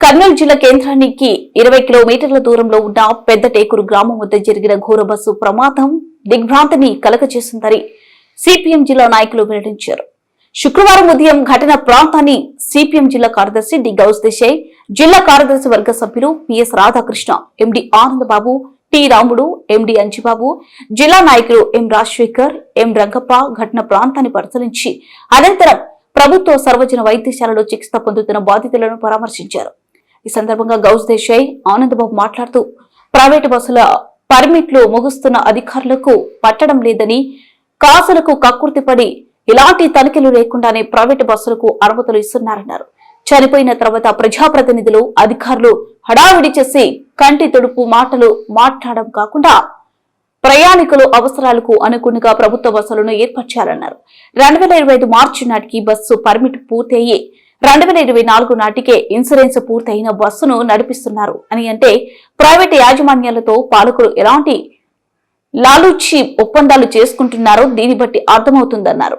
కర్నూలు జిల్లా కేంద్రానికి ఇరవై కిలోమీటర్ల దూరంలో ఉన్న పెద్దటేకురు గ్రామం వద్ద జరిగిన ఘోర బస్సు ప్రమాదం దిగ్భ్రాంతిని కలగజేసిందని సిపిఎం జిల్లా నాయకులు వెల్లడించారు. శుక్రవారం ఉదయం ఘటన ప్రాంతాన్ని సిపిఎం జిల్లా కార్యదర్శి డి. గౌస్ దేశాయ్ జిల్లా కార్యదర్శి వర్గ సభ్యులు P S Radhakrishna M D Anandababu T. Ramudu M D Anjibabu జిల్లా నాయకులు ఎం. రాజశేఖర్ ఎం. రంగప్ప ఘటన ప్రాంతాన్ని పరిశీలించి అనంతరం ప్రభుత్వ సర్వజన వైద్యశాలలో చికిత్స పొందుతున్న బాధితులను పరామర్శించారు. ఈ సందర్భంగా గౌస్ దేశాయ్ ఆనందబాబు మాట్లాడుతూ ప్రైవేటు బస్సుల పర్మిట్లు ముగుస్తున్న అధికారులకు పట్టడం లేదని కాసులకు కక్కుర్తిపడి ఇలాంటి తనిఖీలు లేకుండానే ప్రైవేటు బస్సులకు అనుమతులు ఇస్తున్నారన్నారు. చనిపోయిన తర్వాత ప్రజాప్రతినిధులు అధికారులు హడావిడి చేసి కంటి తుడుపు మాటలు మాట్లాడడం కాకుండా ప్రయాణికులు అవసరాలకు అనుగుణంగా ప్రభుత్వ బస్సులను ఏర్పరచాలన్నారు రెండు వేల ఇరవై ఐదు మార్చి నాటికి బస్సు పర్మిట్ పూర్తయ్యి రెండు వేల ఇరవై నాలుగు నాటికే ఇన్సూరెన్స్ పూర్తయిన బస్సును నడిపిస్తున్నారు. అని అంటే ప్రైవేట్ యాజమాన్యాలతో పాలకులు ఎలాంటి లాలూచి ఒప్పందాలు చేసుకుంటున్నారో దీన్ని బట్టి అర్థమవుతుందన్నారు.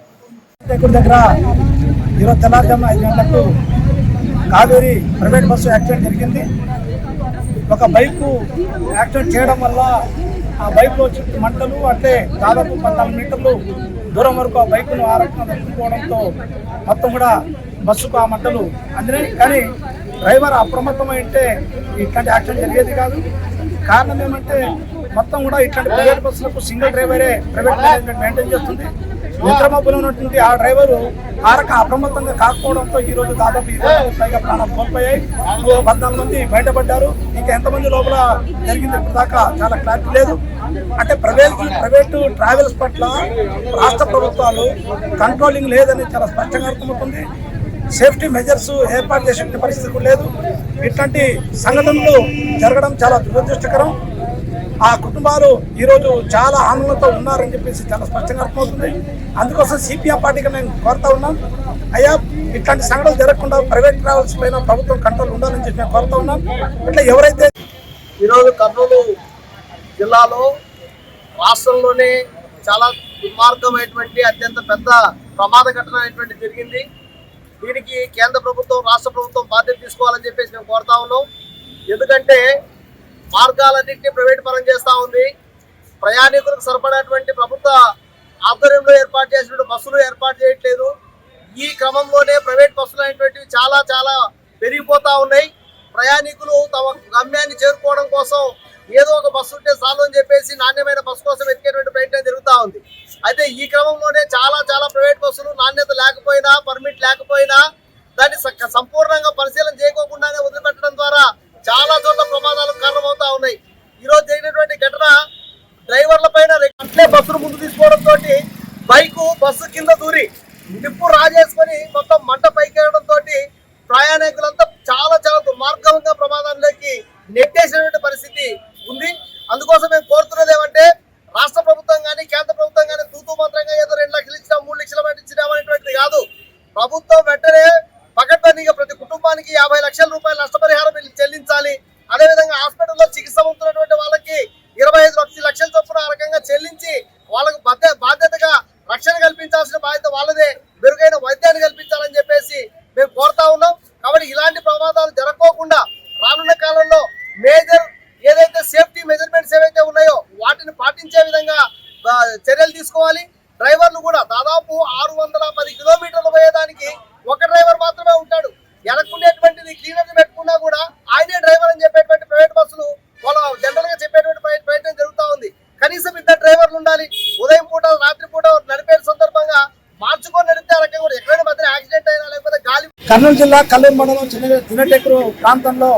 దగ్గర దగ్గర ఈరోజు తెల్లారుజామున ఐదు గంటలకు కావేరి ప్రైవేట్ బస్సు యాక్సిడెంట్ జరిగింది. ఒక బైకు యాక్సిడెంట్ చేయడం వల్ల ఆ బైక్లో చుట్టూ మంటలు అంటే దాదాపు పద్నాలుగు మీటర్లు దూరం వరకు ఆ బైకును ఆ రకంగా తప్పుకోవడంతో మొత్తం కూడా బస్సుకు ఆ మంటలు అందినాయి. కానీ డ్రైవర్ అప్రమత్తమై ఉంటే ఇట్లాంటి యాక్సిడెంట్ జరిగేది కాదు. కారణం ఏమంటే మొత్తం కూడా ఇట్లాంటి ప్రైవేట్ బస్సులకు సింగిల్ డ్రైవరే ప్రైవేట్ మేనేజ్మెంట్ మెయింటైన్ చేస్తుంది. నిద్రమబ్బులో ఉన్నటువంటి ఆ డ్రైవరు ఆ అప్రమత్తంగా కాకపోవడంతో ఈ రోజు దాదాపు ఇరవై పైగా ప్రాణాలు కోల్పోయాయి. పద్నాలుగు మంది బయటపడ్డారు. ఇంకా ఎంతమంది లోపల జరిగింది ఇప్పటిదాకా దాకా చాలా క్లారిటీ లేదు. అంటే ప్రైవేట్ ప్రైవేటు ట్రావెల్స్ పట్ల రాష్ట్ర ప్రభుత్వాలు కంట్రోలింగ్ లేదని చాలా స్పష్టంగా అర్థమవుతుంది. సేఫ్టీ మెజర్స్ ఏర్పాటు చేసే పరిస్థితి కూడా లేదు. ఇట్లాంటి సంఘటనలు జరగడం చాలా దురదృష్టకరం. ఆ కుటుంబాలు ఈరోజు చాలా ఆనందంతో ఉన్నారని చెప్పేసి చాలా స్పష్టంగా అర్థమవుతుంది. అందుకోసం సిపిఎం పార్టీకి నేను కోరుతా ఉన్నాం. అయ్యా ఇట్లాంటి సంఘటనలు జరగకుండా ప్రైవేట్ ట్రావెల్స్ పైన ప్రభుత్వం కంట్రోల్ ఉండాలని చెప్పి నేను కోరుతా ఉన్నాం. ఇట్లా ఎవరైతే ఈరోజు కర్నూలు జిల్లాలో రాష్ట్రంలోనే చాలా దుర్మార్గమైనటువంటి అత్యంత పెద్ద ప్రమాద ఘటన అనేటువంటి జరిగింది. దీనికి కేంద్ర ప్రభుత్వం రాష్ట్ర ప్రభుత్వం బాధ్యత తీసుకోవాలని చెప్పేసి మేము కోరుతా ఉన్నాం. ఎందుకంటే మార్గాలన్నింటినీ ప్రైవేట్ పరం చేస్తూ ఉంది. ప్రయాణికులకు సరిపడేటువంటి ప్రభుత్వ ఆధ్వర్యంలో ఏర్పాటు చేసినటువంటి బస్సులు ఏర్పాటు చేయట్లేదు. ఈ క్రమంలోనే ప్రైవేట్ బస్సులు అనేటువంటివి చాలా చాలా పెరిగిపోతా ఉన్నాయి. ప్రయాణికులు తమ గమ్యాన్ని చేరుకోవడం కోసం ఏదో ఒక బస్సు ఉంటే చాలు అని చెప్పేసి నాణ్యమైన బస్సు కోసం వెతికేటువంటి ప్రయత్నం జరుగుతూ ఉంది. అయితే ఈ క్రమంలోనే చాలా చాలా ప్రైవేట్ బస్సులు నాణ్యత లేకపోయినా పర్మిట్ లేకపోయినా దాన్ని సంపూర్ణంగా పరిశీలన చేయకోకుండానే వదిలిపెట్టడం ద్వారా చాలా చోట్ల ప్రమాదాలు కారణమవుతా ఉన్నాయి. ఈ రోజు జరిగినటువంటి ఘటన డ్రైవర్ల పైన అట్లే బస్సును ముందు తీసుకోవడంతో బైకు బస్సు కింద దూరి నిప్పు రాజేసుకొని మొత్తం మంట పైకెళ్ళడంతో ప్రయాణికులంతా చాలా చాలా దుర్మార్గంగా ప్రమాదంలోకి నెట్టేసినటువంటి పరిస్థితి ఉంది. అందుకోసం మేము కోరుతున్నది ఏమంటే రాష్ట్ర ప్రభుత్వం కానీ కేంద్ర ప్రభుత్వం కానీ తూతూ మాత్రంగా ఏదో రెండు లక్షలు ఇచ్చినా మూడు లక్షల మంది ఇచ్చినా అనేటువంటిది కాదు ప్రభుత్వం వెంటనే పకడ్బందీగా ప్రతి కుటుంబానికి యాభై లక్షల రూపాయల నష్టపరిహారం వీళ్ళకి చెల్లించాలి అదేవిధంగా హాస్పిటల్లో చికిత్స పొందుతున్నటువంటి వాళ్ళకి ఇరవై ఐదు లక్షల లక్షల చొప్పున ఆ రకంగా చెల్లించి వాళ్ళకు బాధ్యతగా రక్షణ కల్పించాల్సిన బాధ్యత వాళ్ళదే. మెరుగైన వైద్యాన్ని కల్పించాలని చెప్పేసి మేము కోరుతా ఉన్నాం. కాబట్టి ఇలాంటి ప్రమాదాలు జరగకోకుండా రానున్న కాలంలో మేజర్ ఏదైతే సేఫ్టీ మెజర్మెంట్స్ ఏవైతే ఉన్నాయో వాటిని పాటించే విధంగా చర్యలు తీసుకోవాలి డ్రైవర్లు కూడా దాదాపు ఆరు వందల పది కిలోమీటర్లు పోయేదానికి ఒక డ్రైవర్ మాత్రమే ఉంటాడు వెనక్కునేటువంటిది క్లీనర్ పెట్టుకున్నా కూడా ఆయనే డ్రైవర్ అని చెప్పేటువంటి ప్రైవేట్ బస్సులు వాళ్ళ జనరల్గా చెప్పేటువంటి ప్రయ- ప్రయత్నం జరుగుతా ఉంది కనీసం ఇద్దరు డ్రైవర్లు ఉదయం పూట రాత్రి పూట నడిపే సందర్భంగా మార్చుకొని నడిపితే ఆ రకంగా ఎక్కడైనా మధ్య యాక్సిడెంట్ అయినా లేకపోతే గాలి కర్నూలు జిల్లా కల్లూరు మండలం చిన్న ప్రాంతంలో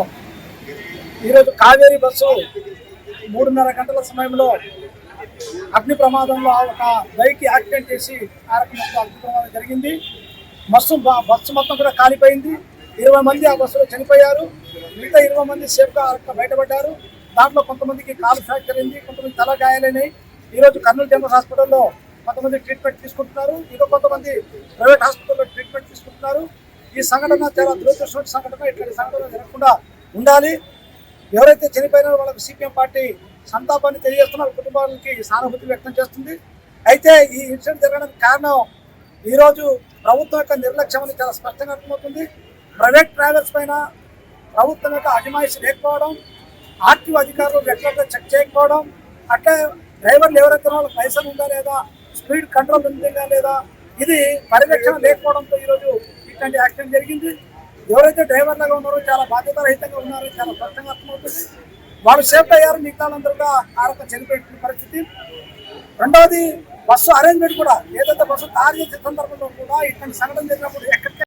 ఈరోజు కావేరీ బస్సు మూడున్నర గంటల సమయంలో అగ్ని ప్రమాదంలో ఒక బైక్ యాక్సిడెంట్ చేసి ఆ రకంగా అగ్ని ప్రమాదం జరిగింది. బస్సు బస్సు మొత్తం కూడా కాలిపోయింది. ఇరవై మంది ఆ బస్సులో చనిపోయారు. మిగతా ఇరవై మంది సేఫ్గా బయటపడ్డారు. దాంట్లో కొంతమందికి కాలు ఫ్రాక్చర్ అయింది కొంతమంది తల గాయాలైనాయి. ఈరోజు కర్నూలు జనరల్ హాస్పిటల్లో కొంతమంది ట్రీట్మెంట్ తీసుకుంటున్నారు ఇంకా కొంతమంది ప్రైవేట్ హాస్పిటల్లో ట్రీట్మెంట్ తీసుకుంటున్నారు. ఈ సంఘటన చాలా దురదృష్టమైన సంఘటన. ఇట్లాంటి సంఘటన జరగకుండా ఉండాలి. ఎవరైతే చనిపోయినారో వాళ్ళకి సిపిఎం పార్టీ సంతాపాన్ని తెలియజేస్తున్న కుటుంబాలకి సానుభూతి వ్యక్తం చేస్తుంది. అయితే ఈ ఇన్సిడెంట్ జరగడానికి కారణం ఈరోజు ప్రభుత్వం యొక్క నిర్లక్ష్యం అని చాలా స్పష్టంగా అర్థమవుతుంది. ప్రైవేట్ ట్రావెల్స్ పైన ప్రభుత్వం యొక్క అజమాయిషి లేకపోవడం ఆర్టీఓ అధికారులు రెగ్యులర్గా చెక్ చేయకపోవడం అట్లే డ్రైవర్లు ఎవరైతే ఉన్నారో వాళ్ళకి లైసెన్స్ ఉందా లేదా? స్పీడ్ కంట్రోల్ ఉందా లేదా? ఇది పరిరక్షణ లేకపోవడంతో ఈరోజు ఇట్లాంటి యాక్సిడెంట్ జరిగింది. ఎవరైతే డ్రైవర్లుగా ఉన్నారో చాలా బాధ్యతారహితంగా ఉన్నారో చాలా స్పష్టంగా అర్థమవుతుంది. వాళ్ళు సేఫ్ అయ్యారు మిగతా వాళ్ళందరూ ఆ చనిపోయిన పరిస్థితి. రెండవది బస్సు అరేంజ్మెంట్ కూడా ఏదైతే బస్సు తయారు చేసే సందర్భంలో కూడా ఇట్లాంటి సంఘటన జరిగినప్పుడు ఎక్కడ